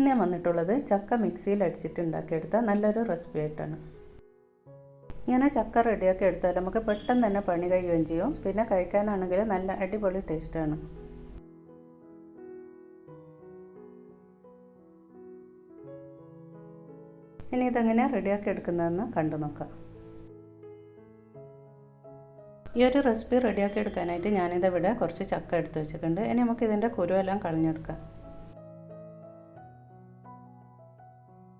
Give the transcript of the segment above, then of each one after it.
ഞാൻ വന്നിട്ടുള്ളത് ചക്ക മിക്സിയിൽ അടിച്ചിട്ട് ഉണ്ടാക്കിയെടുത്ത നല്ലൊരു റെസിപ്പി ആയിട്ടാണ്. ഇങ്ങനെ ചക്ക റെഡിയാക്കി എടുത്താൽ നമുക്ക് പെട്ടെന്ന് തന്നെ പണി കഴിയുകയും ചെയ്യും. പിന്നെ കഴിക്കാനാണെങ്കിൽ നല്ല അടിപൊളി ടേസ്റ്റാണ് ഇനി ഇതെങ്ങനെ റെഡിയാക്കി എടുക്കുന്നതെന്ന് കണ്ടു നോക്കാം. ഈ ഒരു റെസിപ്പി റെഡിയാക്കി എടുക്കാനായിട്ട് ഞാനിതിവിടെ കുറച്ച് ചക്ക എടുത്ത് വെച്ചിട്ടുണ്ട്. ഇനി നമുക്ക് ഇതിന്റെ കുരുവെല്ലാം കളഞ്ഞെടുക്കാം.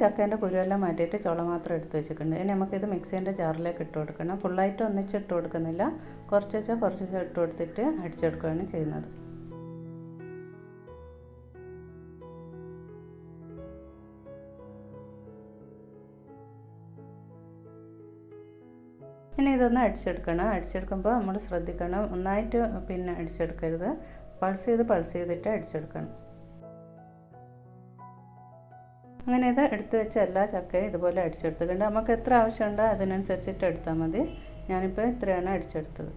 ചക്കേന്റെ കുരുവെല്ലാം മാറ്റിയിട്ട് ചുള മാത്രം എടുത്ത് വെച്ചിട്ടുണ്ട്. ഇനി നമുക്കിത് മിക്സീന്റെ ജാറിലേക്ക് ഇട്ട് കൊടുക്കണം. ഫുള്ളായിട്ട് ഒന്നിച്ച് ഇട്ട് കൊടുക്കുന്നില്ല. കുറച്ച് വെച്ചാൽ കുറച്ച് വെച്ചാൽ ഇട്ട് കൊടുത്തിട്ട് അടിച്ചെടുക്കുകയാണ് ചെയ്യുന്നത്. ഇനി ഇതൊന്ന് അടിച്ചെടുക്കണം. അടിച്ചെടുക്കുമ്പോൾ നമ്മൾ ശ്രദ്ധിക്കണം. ഒന്നായിട്ട് പിന്നെ അടിച്ചെടുക്കരുത്. പൾസ് ചെയ്ത് പൾസ് ചെയ്തിട്ട് അടിച്ചെടുക്കണം. അങ്ങനെ ഇത് എടുത്തു വെച്ച എല്ലാ ചക്കയും ഇതുപോലെ അടിച്ചെടുത്തിട്ടുണ്ട് നമുക്ക് എത്ര ആവശ്യമുണ്ടോ അതിനനുസരിച്ചിട്ട് എടുത്താൽ മതി. ഞാനിപ്പോൾ ഇത്രയാണ് അടിച്ചെടുത്തത്.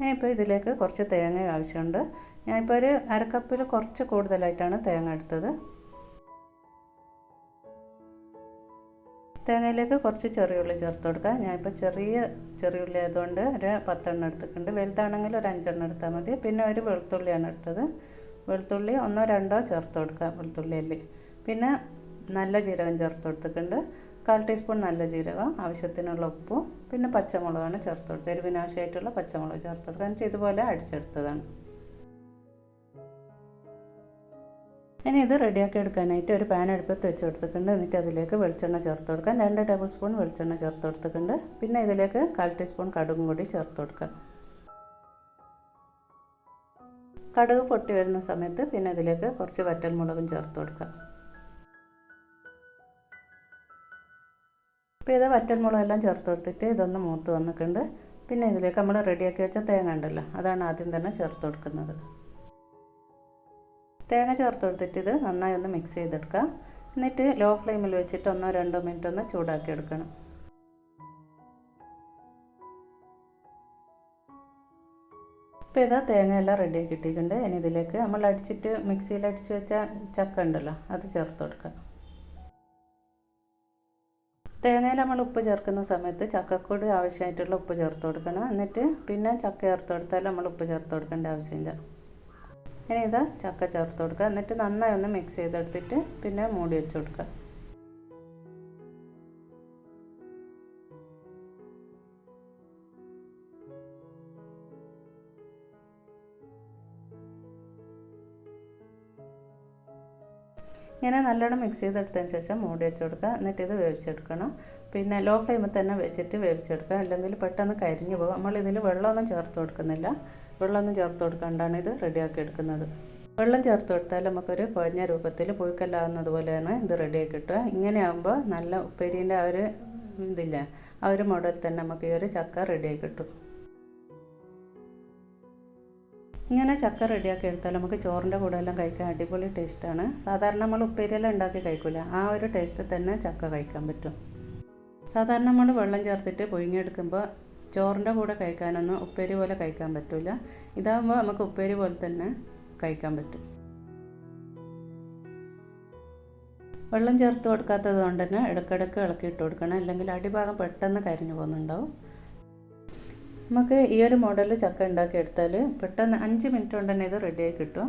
ഞാനിപ്പോൾ ഇതിലേക്ക് കുറച്ച് തേങ്ങ ആവശ്യമുണ്ട്. ഞാനിപ്പോൾ ഒരു അരക്കപ്പിൽ കുറച്ച് കൂടുതലായിട്ടാണ് തേങ്ങ എടുത്തത്. തേങ്ങയിലേക്ക് കുറച്ച് ചെറിയുള്ളി ചേർത്ത് കൊടുക്കുക. ഞാനിപ്പോൾ ചെറിയ ചെറിയുള്ളി ആയതുകൊണ്ട് ഒരു പത്തെണ്ണം എടുത്തിട്ടുണ്ട്. വലുതാണെങ്കിൽ ഒരു അഞ്ചെണ്ണം എടുത്താൽ മതി. പിന്നെ ഒരു വെളുത്തുള്ളിയാണ് എടുത്തത്. വെളുത്തുള്ളി ഒന്നോ രണ്ടോ ചേർത്ത് കൊടുക്കുക വെളുത്തുള്ളിയിൽ പിന്നെ നല്ല ജീരകം ചേർത്ത് കൊടുത്തിട്ടുണ്ട്. കാൽ ടീസ്പൂൺ നല്ല ജീരകം ആവശ്യത്തിനുള്ള ഉപ്പും പിന്നെ പച്ചമുളകാണ് ചേർത്ത് കൊടുത്തത്. എരിവിനാവശ്യമായിട്ടുള്ള പച്ചമുളക് ചേർത്ത് കൊടുക്കുക. എന്നിട്ട് ഇതുപോലെ അടിച്ചെടുത്തതാണ്. ഇനി ഇത് റെഡിയാക്കി എടുക്കാനായിട്ട് ഒരു പാൻ അടുപ്പത്ത് വെച്ച് കൊടുത്തിട്ടുണ്ട്. എന്നിട്ട് അതിലേക്ക് വെളിച്ചെണ്ണ ചേർത്ത് കൊടുക്കാം രണ്ട് ടേബിൾ സ്പൂൺ വെളിച്ചെണ്ണ ചേർത്ത് കൊടുത്തിട്ടുണ്ട്. പിന്നെ ഇതിലേക്ക് കാൽ ടീസ്പൂൺ കടുകും കൂടി ചേർത്ത് കൊടുക്കാം കടുക് പൊട്ടി വരുന്ന സമയത്ത് പിന്നെ ഇതിലേക്ക് കുറച്ച് വറ്റൽമുളകും ചേർത്ത് കൊടുക്കാം അപ്പോൾ ഇത് വറ്റൽമുളകെല്ലാം ചേർത്ത് കൊടുത്തിട്ട് ഇതൊന്ന് മൂത്ത് വന്നിട്ടുണ്ട്. പിന്നെ ഇതിലേക്ക് നമ്മൾ റെഡിയാക്കി വെച്ച തേങ്ങ ഉണ്ടല്ലോ അതാണ് ആദ്യം തന്നെ ചേർത്ത് കൊടുക്കുന്നത്. തേങ്ങ ചേർത്ത് കൊടുത്തിട്ട് ഇത് നന്നായി ഒന്ന് മിക്സ് ചെയ്തെടുക്കുക. എന്നിട്ട് ലോ ഫ്ലെയിമിൽ വെച്ചിട്ട് ഒന്നോ രണ്ടോ മിനിറ്റ് ഒന്ന് ചൂടാക്കി എടുക്കണം. ഇപ്പോൾ ഇതാ തേങ്ങ എല്ലാം റെഡിയാക്കി ഇട്ടിട്ടുണ്ട് ഇനി ഇതിലേക്ക് നമ്മൾ അടിച്ചിട്ട് മിക്സിയിൽ അടിച്ച് വെച്ച ചക്ക ഉണ്ടല്ലോ അത് ചേർത്ത് കൊടുക്കുക. തേങ്ങയിൽ നമ്മൾ ഉപ്പ് ചേർക്കുന്ന സമയത്ത് ചക്കക്കൂടി ആവശ്യമായിട്ടുള്ള ഉപ്പ് ചേർത്ത് കൊടുക്കണം. എന്നിട്ട് പിന്നെ ചക്ക ചേർത്ത് കൊടുത്താൽ നമ്മൾ ഉപ്പ് ചേർത്ത് കൊടുക്കേണ്ട ആവശ്യമില്ല. ഇനി ഇത് ചക്ക ചേർത്ത് കൊടുക്കുക. എന്നിട്ട് നന്നായി ഒന്ന് മിക്സ് ചെയ്തെടുത്തിട്ട് പിന്നെ മൂടി വെച്ച് കൊടുക്കുക. ഇങ്ങനെ നല്ലോണം മിക്സ് ചെയ്തെടുത്തതിന് ശേഷം മൂടി വെച്ച് കൊടുക്കുക എന്നിട്ട് ഇത് വേവിച്ചെടുക്കണം. പിന്നെ ലോ ഫ്ലെയിമിൽ തന്നെ വെച്ചിട്ട് വേവിച്ചെടുക്കുക. അല്ലെങ്കിൽ പെട്ടെന്ന് കരിഞ്ഞു പോകും. നമ്മൾ ഇതിൽ വെള്ളമൊന്നും ചേർത്ത് കൊടുക്കുന്നില്ല. വെള്ളമൊന്നും ചേർത്ത് കൊടുക്കാണ്ടാണ് ഇത് റെഡിയാക്കി എടുക്കുന്നത്. വെള്ളം ചേർത്ത് കൊടുത്താൽ നമുക്കൊരു കുഴഞ്ഞ രൂപത്തിൽ പുഴുക്കല്ലാവുന്നത് പോലെയാണ് ഇത് റെഡിയാക്കി കിട്ടുക ഇങ്ങനെ ആകുമ്പോൾ നല്ല ഉപ്പേരീന്റെ ആ ഒരു ഇതില്ല ആ ഒരു മോഡൽ തന്നെ നമുക്ക് ഈ ഒരു ചക്ക റെഡിയാക്കി കിട്ടും ഇങ്ങനെ ചക്ക റെഡിയാക്കി എടുത്താൽ നമുക്ക് ചോറിന്റെ കൂടെ എല്ലാം കഴിക്കാൻ അടിപൊളി ടേസ്റ്റാണ്. സാധാരണ നമ്മൾ ഉപ്പേരിയെല്ലാം ഉണ്ടാക്കി കഴിക്കില്ല ആ ഒരു ടേസ്റ്റ് തന്നെ ചക്ക കഴിക്കാൻ പറ്റും. സാധാരണ നമ്മൾ വെള്ളം ചേർത്തിട്ട് പുഴുങ്ങിയെടുക്കുമ്പോൾ ചോറിന്റെ കൂടെ കഴിക്കാനൊന്നും ഉപ്പേരി പോലെ കഴിക്കാൻ പറ്റില്ല ഇതാകുമ്പോൾ നമുക്ക് ഉപ്പേരി പോലെ തന്നെ കഴിക്കാൻ പറ്റും. വെള്ളം ചേർത്ത് കൊടുക്കാത്തത് കൊണ്ട് തന്നെ ഇടയ്ക്കിടയ്ക്ക് ഇളക്കിയിട്ട് കൊടുക്കണം. അല്ലെങ്കിൽ അടിഭാഗം പെട്ടെന്ന് കരിഞ്ഞു പോകുന്നുണ്ടാവും. നമുക്ക് ഈ ഒരു മോഡലിൽ ചക്ക ഉണ്ടാക്കി എടുത്താൽ പെട്ടെന്ന് അഞ്ച് മിനിറ്റ് കൊണ്ട് തന്നെ ഇത് റെഡിയായി കിട്ടും.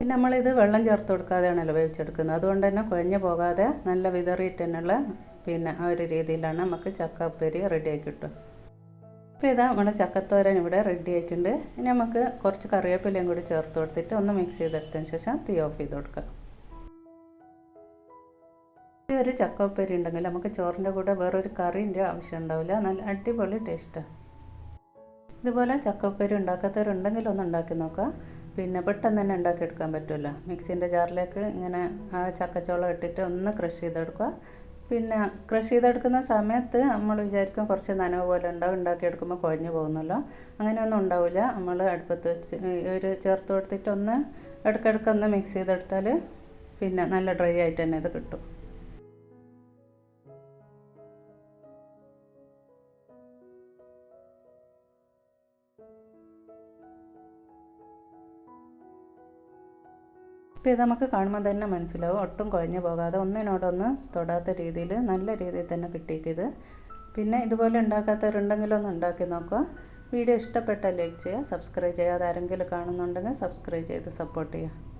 പിന്നെ നമ്മളിത് വെള്ളം ചേർത്ത് കൊടുക്കാതെയാണല്ലോ വേവിച്ചെടുക്കുന്നത്. അതുകൊണ്ട് തന്നെ കുഴഞ്ഞു പോകാതെ നല്ല വിതറിയിട്ട് തന്നെയുള്ള പിന്നെ ആ ഒരു രീതിയിലാണ് നമുക്ക് ചക്ക ഉപ്പേരി റെഡിയാക്കി കിട്ടും അപ്പോൾ ഇതാ നമ്മുടെ ചക്കത്തോരൻ ഇവിടെ റെഡി ആയിട്ടുണ്ട്. ഇനി നമുക്ക് കുറച്ച് കറിവേപ്പിലയും കൂടി ചേർത്ത് കൊടുത്തിട്ട് ഒന്ന് മിക്സ് ചെയ്തെടുത്തതിന് ശേഷം തീ ഓഫ് ചെയ്ത് കൊടുക്കാം. ഒരു ചക്കപ്പേരി ഉണ്ടെങ്കിൽ നമുക്ക് ചോറിന്റെ കൂടെ വേറൊരു കറിന്റെ ആവശ്യം ഉണ്ടാവില്ല. നല്ല അടിപൊളി ടേസ്റ്റാണ് ഇതുപോലെ ചക്കപ്പേരി ഉണ്ടാക്കാത്തവരുണ്ടെങ്കിൽ ഒന്ന് ഉണ്ടാക്കി നോക്കുക. പിന്നെ പെട്ടെന്ന് തന്നെ ഉണ്ടാക്കിയെടുക്കാൻ പറ്റുമല്ലോ മിക്സിന്റെ ജാറിലേക്ക് ഇങ്ങനെ ആ ചക്കച്ചോളം ഇട്ടിട്ട് ഒന്ന് ക്രഷ് ചെയ്തെടുക്കുക. പിന്നെ ക്രഷ് ചെയ്തെടുക്കുന്ന സമയത്ത് നമ്മൾ വിചാരിക്കും കുറച്ച് നനവ് പോലെ ഉണ്ടാവും. ഉണ്ടാക്കിയെടുക്കുമ്പോൾ കുഴഞ്ഞു പോകുന്നല്ലോ. അങ്ങനെയൊന്നും ഉണ്ടാവില്ല. നമ്മൾ അടുപ്പത്ത് വെച്ച് ഒരു ചേർത്ത് കൊടുത്തിട്ട് ഒന്ന് ഇടയ്ക്കിടയ്ക്ക് ഒന്ന് മിക്സ് ചെയ്തെടുത്താൽ പിന്നെ നല്ല ഡ്രൈ ആയിട്ട് തന്നെ ഇത് കിട്ടും. ഇപ്പോൾ ഇത് നമുക്ക് കാണുമ്പോൾ തന്നെ മനസ്സിലാവും. ഒട്ടും കുഴഞ്ഞു പോകാതെ ഒന്നിനോടൊന്ന് തൊടാത്ത രീതിയിൽ നല്ല രീതിയിൽ തന്നെ കിട്ടിയത് പിന്നെ ഇതുപോലെ ഉണ്ടാക്കാത്തവരുണ്ടെങ്കിലൊന്ന് ഉണ്ടാക്കി നോക്കുക. വീഡിയോ ഇഷ്ടപ്പെട്ടാൽ ലൈക്ക് ചെയ്യുക സബ്സ്ക്രൈബ് ചെയ്യുക ആരെങ്കിലും കാണുന്നുണ്ടെങ്കിൽ സബ്സ്ക്രൈബ് ചെയ്ത് സപ്പോർട്ട് ചെയ്യുക.